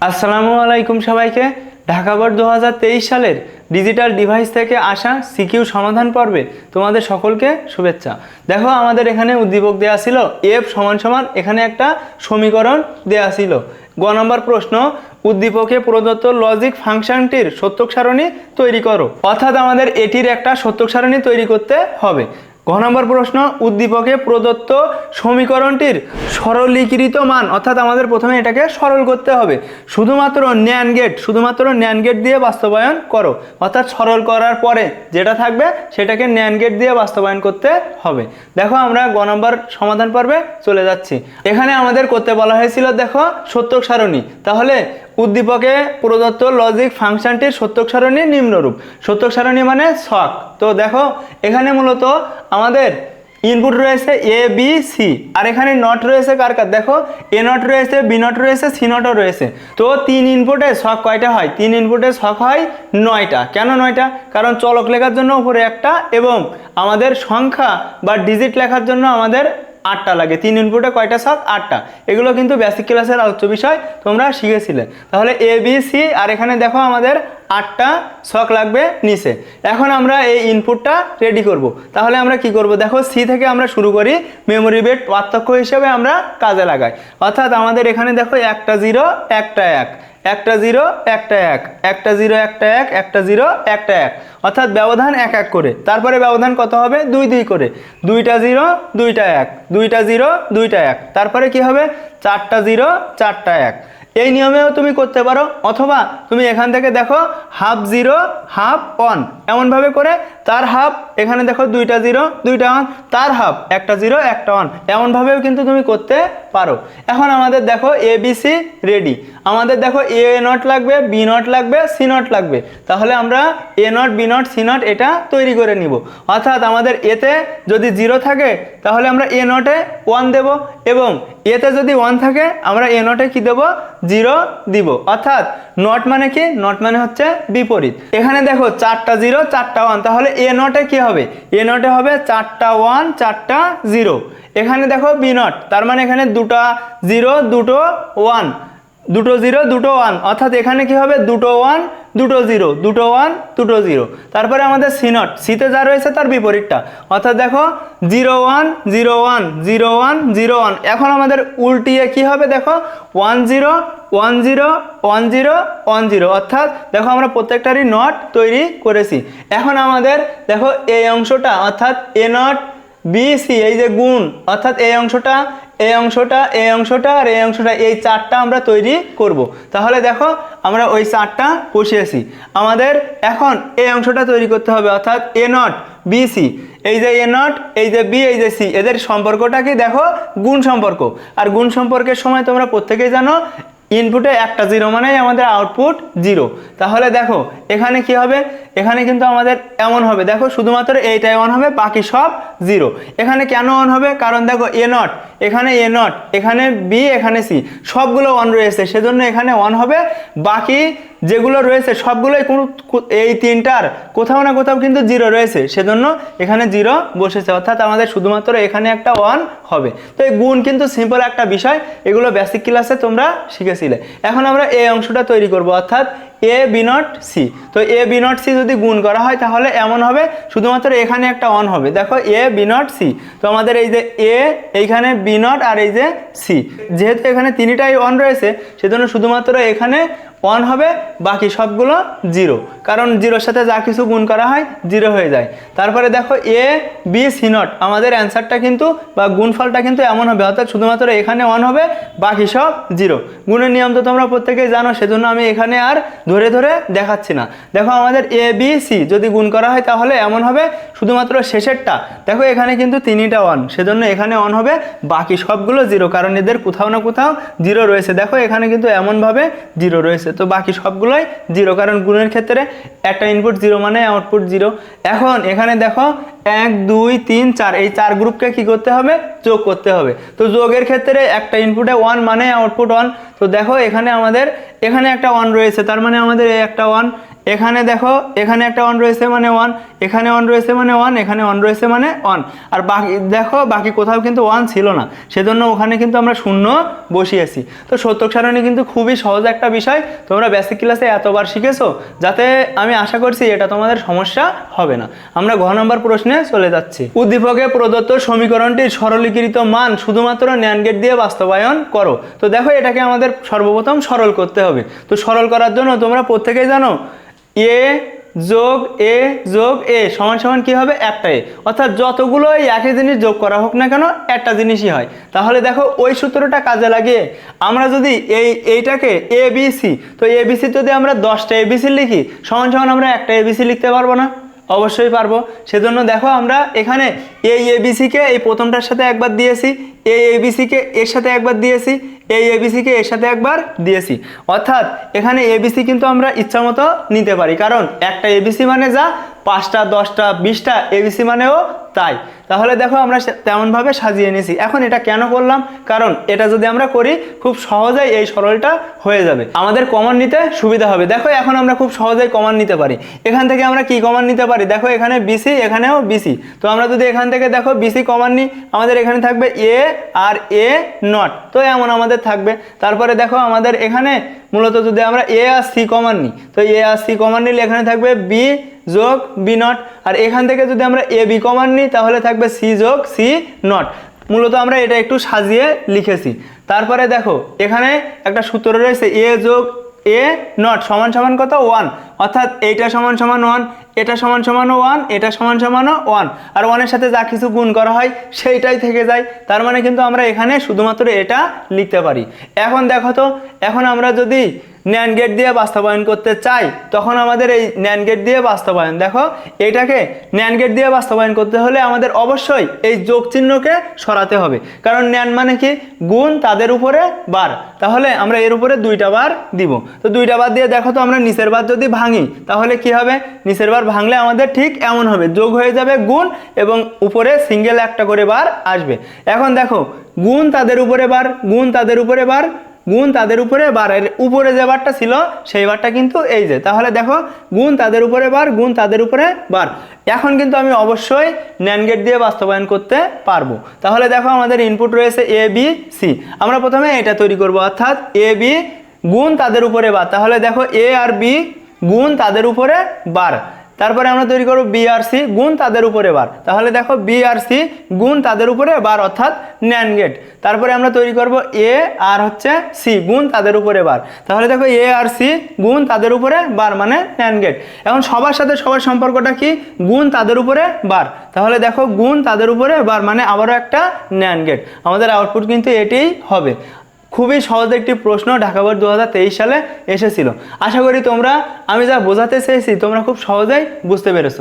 আসসালামু আলাইকুম সবাইকে। ঢাকা বোর্ড দু সালের ডিজিটাল ডিভাইস থেকে আসা সিকিউ সমাধান পর্বে তোমাদের সকলকে শুভেচ্ছা। দেখো, আমাদের এখানে উদ্দীপক দেওয়া ছিল, এফ সমান সমান এখানে একটা সমীকরণ দেওয়া ছিল। গ নম্বর প্রশ্ন, উদ্দীপকে প্রদত্ত লজিক ফাংশনটির সত্যক সারণী তৈরি করো। অর্থাৎ আমাদের এটির একটা সত্যক সারণী তৈরি করতে হবে। ঘ নম্বর প্রশ্ন, উদ্দীপকে প্রদত্ত সমীকরণটির সরলীকৃত মান, অর্থাৎ আমাদের প্রথমে এটাকে সরল করতে হবে। শুধুমাত্র ন্যান গেট, শুধুমাত্র ন্যান গেট দিয়ে বাস্তবায়ন করো। অর্থাৎ সরল করার পরে যেটা থাকবে, সেটাকে ন্যান গেট দিয়ে বাস্তবায়ন করতে হবে। দেখো আমরা গ নম্বর সমাধান পর্বে চলে যাচ্ছি। এখানে আমাদের করতে বলা হয়েছিল, দেখো, সত্যক সারণী। তাহলে উদ্দীপকে প্রদত্ত লজিক ফাংশনটির সত্যক সারণী নিম্নরূপ। সত্যক সারণী মানে শখ তো দেখো, এখানে মূলত আমাদের ইনপুট রয়েছে এ বি সি আর এখানে নট রয়েছে কার কার? দেখো এ নট রয়েছে বি নট রয়েছে সি নটও রয়েছে। তো তিন ইনপুটে শখ কয়টা হয়? তিন ইনপুটে শখ হয় নয়টা। কেন নয়টা? কারণ চলক লেখার জন্য উপরে একটা এবং আমাদের সংখ্যা বা ডিজিট লেখার জন্য আমাদের আটটা লাগে। তিন ইনপুটে কয়টা? ছক আটটা। এগুলো কিন্তু বেসিক ক্লাসের আলোচ্য বিষয়, তোমরা শিখেছিলে। তাহলে এ বি সি আর এখানে দেখো আমাদের আটটা শখ লাগবে নিচে। এখন আমরা এই ইনপুটটা রেডি করব। তাহলে আমরা কি করব? দেখো সি থেকে আমরা শুরু করি মেমোরি বেড পার্থক্য হিসেবে আমরা কাজে লাগাই। অর্থাৎ আমাদের এখানে দেখো একটা জিরো একটা এক। একটা জিরো, একটা এক। একটা জিরো, একটা এক, একটা জিরো, একটা এক। অর্থাৎ ব্যবধান এক এক করে। তারপরে ব্যবধান কত হবে? দুই দুই করে। দুইটা জিরো, দুইটা এক। দুইটা জিরো, দুইটা এক। তারপরে কি হবে? চারটা জিরো, চারটা এক। এই নিয়মেও তুমি করতে পারো। অথবা তুমি এখান থেকে দেখো হাফ জিরো হাফ ওয়ান এমনভাবে করে তার হাফ, এখানে দেখো দুইটা জিরো, দুইটা ওয়ান, তার হাফ, একটা জিরো, একটা ওয়ান। এমনভাবেও কিন্তু তুমি করতে পারো। এখন আমাদের দেখো এ বি সি রেডি আমাদের দেখো এ নট লাগবে বি নট লাগবে সি নট লাগবে। তাহলে আমরা A not B not C not এটা তৈরি করে নিব। অর্থাৎ আমাদের এতে যদি জিরো থাকে, তাহলে আমরা এ নটে ওয়ান দেব এবং এতে যদি ওয়ান থাকে, আমরা এ নটে কি দেব? জিরো দিব। অর্থাৎ নট মানে কি? নট মানে হচ্ছে বিপরীত। এখানে দেখো চারটা জিরো, চারটা ওয়ান তাহলে এ নটে কী হবে? এ নটে হবে চারটা ওয়ান চারটা জিরো এখানে দেখো বি নট তার মানে এখানে দুটা জিরো দুটো ওয়ান দুটো জিরো দুটো ওয়ান অর্থাৎ এখানে কি হবে? দুটো ওয়ান দুটো জিরো, দুটো ওয়ান, দুটো জিরো। তারপরে আমাদের সি নট সিতে যা রয়েছে তার বিপরীতটা। অর্থাৎ দেখো, zero one zero one zero one zero one. এখন আমাদের উল্টিয়ে কি হবে দেখো? One zero one zero one zero one zero. অর্থাৎ দেখো আমরা প্রত্যেকটারই নট তৈরি করেছি। এখন আমাদের দেখো এই অংশটা, অর্থাৎ এ নট, বি, সি, এই যে গুণ, অর্থাৎ এই অংশটা এই অংশটা এই অংশটা আর এই অংশটা, এই চারটা আমরা তৈরি করব। তাহলে দেখো, আমরা ওই চারটা কষিয়েছি আমাদের এখন এই অংশটা তৈরি করতে হবে, অর্থাৎ এ নট বিসি এই যে এ নট, এই যে বি এই যে সি এদের সম্পর্কটা কি? দেখো, গুণ সম্পর্ক। আর গুণ সম্পর্কের সময় তোমরা প্রত্যেকেই জানো ইনপুটে একটা জিরো মানেই আমাদের আউটপুট জিরো তাহলে দেখো, এখানে কি হবে? এখানে কিন্তু আমাদের এমন হবে। দেখো, শুধুমাত্র এইটাই অন হবে, বাকি সব জিরো এখানে কেন অন হবে? কারণ দেখো এ নট এখানে এ নট এখানে বি এখানে সি সবগুলো অন রয়েছে, সেজন্য এখানে অন হবে। বাকি যেগুলো রয়েছে, সবগুলোই কোনো এই তিনটার কোথাও না কোথাও কিন্তু জিরো রয়েছে। সেজন্য এখানে জিরো বসেছে। অর্থাৎ আমাদের শুধুমাত্র এখানে একটা ওয়ান হবে। তো এই গুণ কিন্তু সিম্পল একটা বিষয়, এগুলো বেসিক ক্লাসে তোমরা শিখেছিলে। এখন আমরা এই অংশটা তৈরি করব, অর্থাৎ এ বি নট সি তো এ বি নট সি যদি গুণ করা হয়, তাহলে এমন হবে, শুধুমাত্র এখানে একটা অন হবে। দেখো এ বি নট সি তো আমাদের এই যে এ এইখানে বি নট আর এই যে সি যেহেতু এখানে তিনটাই অন রয়েছে, সেজন্য শুধুমাত্র এখানে ওয়ান হবে, বাকি সবগুলো জিরো কারণ জিরোর সাথে যা কিছু গুণ করা হয় জিরো হয়ে যায়। তারপরে দেখো এ বি সি নট আমাদের অ্যান্সারটা কিন্তু বা গুণফলটা কিন্তু এমন হবে, অর্থাৎ শুধুমাত্র এখানে ওয়ান হবে, বাকি সব জিরো গুণের নিয়ম তো তোমরা প্রত্যেকেই জানো, সেজন্য আমি এখানে আর ধরে ধরে দেখাচ্ছি না। দেখো আমাদের এ বি সি যদি গুণ করা হয় তাহলে এমন হবে শুধুমাত্র শেষেরটা। দেখো এখানে কিন্তু তিনটা ওয়ান সেজন্য এখানে অন হবে বাকি সবগুলো জিরো কারণ এদের কোথাও না কোথাও জিরো রয়েছে। দেখো এখানে কিন্তু এমনভাবে জিরো রয়েছে। তো বাকি সবগুলোই জিরো কারণ গুণের ক্ষেত্রে একটা ইনপুট জিরো মানে আউটপুট জিরো এখন এখানে দেখো এক, দুই, তিন, চার। এই চার গ্রুপকে কি করতে হবে? যোগ করতে হবে। তো যোগের ক্ষেত্রে একটা ইনপুটে ওয়ান মানে আউটপুট ওয়ান তো দেখো এখানে আমাদের, এখানে একটা ওয়ান রয়েছে। তার মানে আমাদের একটা ওয়ান এখানে দেখো, এখানে একটা অন রয়েছে মানে ওয়ান এখানে অন রয়েছে মানে ওয়ান এখানে অন রয়েছে মানে ওয়ান আর বাকি, দেখো, বাকি কোথাও কিন্তু ওয়ান ছিল না। সেজন্য ওখানে কিন্তু আমরা শূন্য বসিয়েছি। তো সত্যক সারণী কিন্তু খুবই সহজ একটা বিষয়। তোমরা বেসিক ক্লাসে এতবার শিখেছো, যাতে আমি আশা করছি এটা তোমাদের সমস্যা হবে না। আমরা ঘ নম্বর প্রশ্নে চলে যাচ্ছি। উদ্দীপকে প্রদত্ত সমীকরণটির সরলীকৃত মান শুধুমাত্র ন্যান গেট দিয়ে বাস্তবায়ন করো। তো দেখো, এটাকে আমাদের সর্বপ্রথম সরল করতে হবে। তো সরল করার জন্য তোমরা প্রত্যেকেই জানো এ যোগ এ যোগ এ সমান সমান কী হবে? একটা এ। অর্থাৎ যতগুলো একই জিনিস যোগ করা হোক না কেন, একটা জিনিসই হয়। তাহলে দেখো ওই সূত্রটা কাজে লাগিয়ে আমরা যদি এই এইটাকে এ বি সি তো এ বি সি যদি আমরা দশটা এ বি সি লিখি, সমান সমান আমরা একটা এ বি সি লিখতে পারব না। অবশ্যই পারব। সেজন্য দেখো আমরা এখানে এ এবিসিকে এই প্রথমটার সাথে একবার দিয়েছি এ এবিসিকে এর সাথে একবার দিয়েছি এই এবিসিকে এর সাথে একবার দিয়েছি। অর্থাৎ এখানে এবিসি কিন্তু আমরা ইচ্ছা মতো নিতে পারি। কারণ একটা এবিসি মানে যা, পাঁচটা, দশটা, বিশটা এবিসি মানেও তাই। তাহলে দেখো আমরা তেমনভাবে সাজিয়ে নিয়েছি। এখন এটা কেন করলাম? কারণ এটা যদি আমরা করি, খুব সহজেই এই সরলটা হয়ে যাবে। আমাদের কমন নিতে সুবিধা হবে। দেখো এখন আমরা খুব সহজেই কমন নিতে পারি। এখান থেকে আমরা কি কমন নিতে পারি? দেখো এখানে বিসি এখানেও বিসি তো আমরা যদি এখান থেকে দেখো বিসি কমন নিই, আমাদের এখানে থাকবে এ আর এ নট তো এমন আমাদের থাকবে। তারপরে দেখো আমাদের এখানে মূলত যদি আমরা এ আর সি কমান নিই, তো এ আর সি কমান নিলে এখানে থাকবে বি যোগ বি নট আর এখান থেকে যদি আমরা এ বি কমান নিই তাহলে থাকবে সি যোগ সি নট। মূলত আমরা এটা একটু সাজিয়ে লিখেছি। তারপরে দেখো, এখানে একটা সূত্র রয়েছে, এ যোগ এ নট, সমান সমান কত? ওয়ান। অর্থাৎ এইটা সমান সমান ওয়ান এটা সমান সমান ওয়ান এটা সমান সমান ওয়ান আর ওয়ানের সাথে যা কিছু গুণ করা হয়, সেইটাই থেকে যায়। তার মানে কিন্তু আমরা এখানে শুধুমাত্র এটা লিখতে পারি। এখন দেখো তো, এখন আমরা যদি ন্যান গেট দিয়ে বাস্তবায়ন করতে চাই, তখন আমাদের এই ন্যান গেট দিয়ে বাস্তবায়ন, দেখো, এটাকে ন্যান গেট দিয়ে বাস্তবায়ন করতে হলে আমাদের অবশ্যই এই যোগ চিহ্নকে সরাতে হবে। কারণ ন্যান মানে কি? গুণ তাদের উপরে বার। তাহলে আমরা এর উপরে দুইটা বার দিব। তো দুইটা বার দিয়ে দেখো তো আমরা নিচের বার যদি ভাঙি তাহলে কি হবে? নিচের বার ভাঙলে আমাদের ঠিক এমন হবে। যোগ হয়ে যাবে গুণ এবং উপরে সিঙ্গেল একটা করে বার আসবে। এখন দেখো, গুণ তাদের উপরে বার, গুণ তাদের উপরে বার, গুণ তাদের উপরে বার। এর উপরে যে বারটা ছিল, সেই বারটা কিন্তু এই যে। তাহলে দেখো, গুণ তাদের উপরে বার, গুণ তাদের উপরে বার। এখন কিন্তু আমি অবশ্যই ন্যান গেট দিয়ে বাস্তবায়ন করতে পারব। তাহলে দেখো, আমাদের ইনপুট রয়েছে এ বি সি আমরা প্রথমে এটা তৈরি করব, অর্থাৎ এ বি গুণ তাদের উপরে বার। তাহলে দেখো এ আর বি গুণ তাদের উপরে বার। তারপরে আমরা তৈরি করব বি আর সি গুণ তাদের উপরে বার। তাহলে দেখো বিআরসি গুণ তাদের উপরে বার অর্থাৎ ন্যান গেট তারপরে আমরা তৈরি করব এ আর হচ্ছে সি গুণ তাদের উপরে বার। তাহলে দেখো এ আর সি গুণ তাদের উপরে বার মানে ন্যান গেট এখন সবার সাথে সবার সম্পর্কটা কি? গুণ তাদের উপরে বার। তাহলে দেখো গুণ তাদের উপরে বার মানে আবারও একটা ন্যান গেট আমাদের আউটপুট কিন্তু এটাই হবে। খুবই সহজ একটি প্রশ্ন ঢাকা বোর্ড দু সালে এসেছিল। আশা করি তোমরা আমি যা বোঝাতে চেয়েছি তোমরা খুব সহজেই বুঝতে পেরেছ।